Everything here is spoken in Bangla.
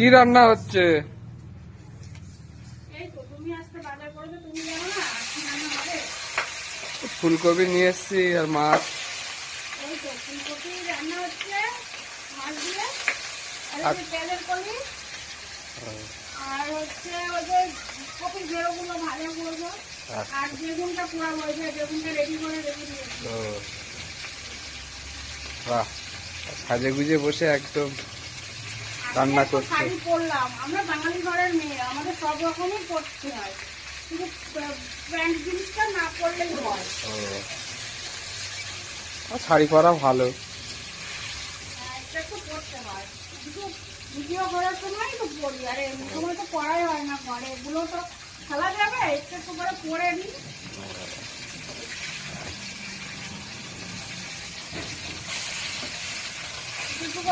কি রান্না হচ্ছে? ফুলকপি নিয়ে এসছি আর মাছ। আর হচ্ছে কপি করব আচ্ছা। আর বেগুনটা পুরা হয়েছে বেগুনটা রেডি করে রেখে দিয়েছি। বাহ সাজে গুজে বসে একদম। রান্না করছে। শাড়ি পরলাম। আমরা বাঙালি ঘরের মেয়ে আমাদের সব রকমই পড়তে হয়। কিন্তু প্যান্ট জিনিসটা না পরলেই হয়? শাড়ি পরা ভালো। হ্যাঁ, এটা পরতে হয়। তো পরাই হয় না ঘরে। এগুলো তো খেলা যাবে একটু করে পরে নি